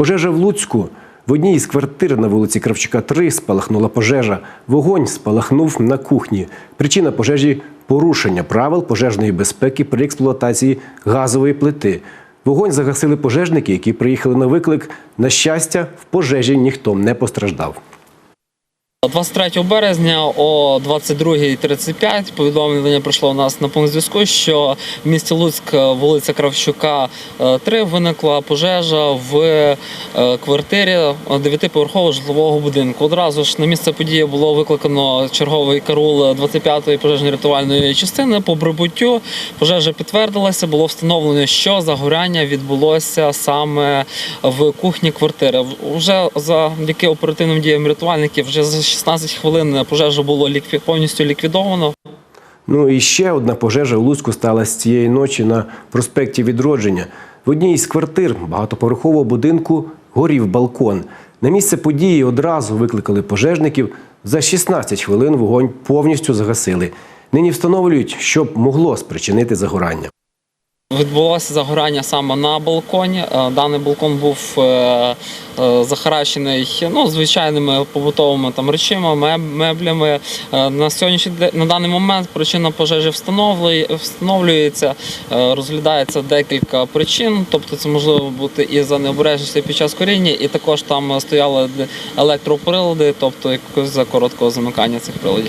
Пожежа в Луцьку. В одній із квартир на вулиці Кравчука 3 спалахнула пожежа. Вогонь спалахнув на кухні. Причина пожежі порушення правил пожежної безпеки при експлуатації газової плити. Вогонь загасили пожежники, які приїхали на виклик. На щастя, в пожежі ніхто не постраждав. 23 березня о 22.35 повідомлення прийшло у нас на пункт зв'язку, що в місті Луцьк, вулиця Кравчука, 3, виникла пожежа в е, квартирі 9-поверхового житлового будинку. Одразу ж на місце події було викликано черговий карул 25-ї пожежно-рятувальної частини. По прибуттю пожежа підтвердилася, було встановлено, що загоряння відбулося саме в кухні квартири. Вже завдяки оперативним діям рятувальників вже 16 хвилин пожежу було лікві- повністю ліквідовано. Ну і ще одна пожежа у Луцьку сталася цієї ночі на проспекті Відродження. В одній із квартир багатоповерхового будинку горів балкон. На місце події одразу викликали пожежників. За 16 хвилин вогонь повністю загасили. Нині встановлюють, що могло спричинити загорання. Відбулося загорання саме на балконі. Е, Даний балкон був е, е, захаращений ну, звичайними побутовими там речима, меблями. На сьогоднішній на даний момент причина пожежі встановлюється, розглядається декілька причин. Тобто це можливо бути і за необережності під час коріння, і також там стояли електроприлади, тобто якось за короткого замикання цих приладів.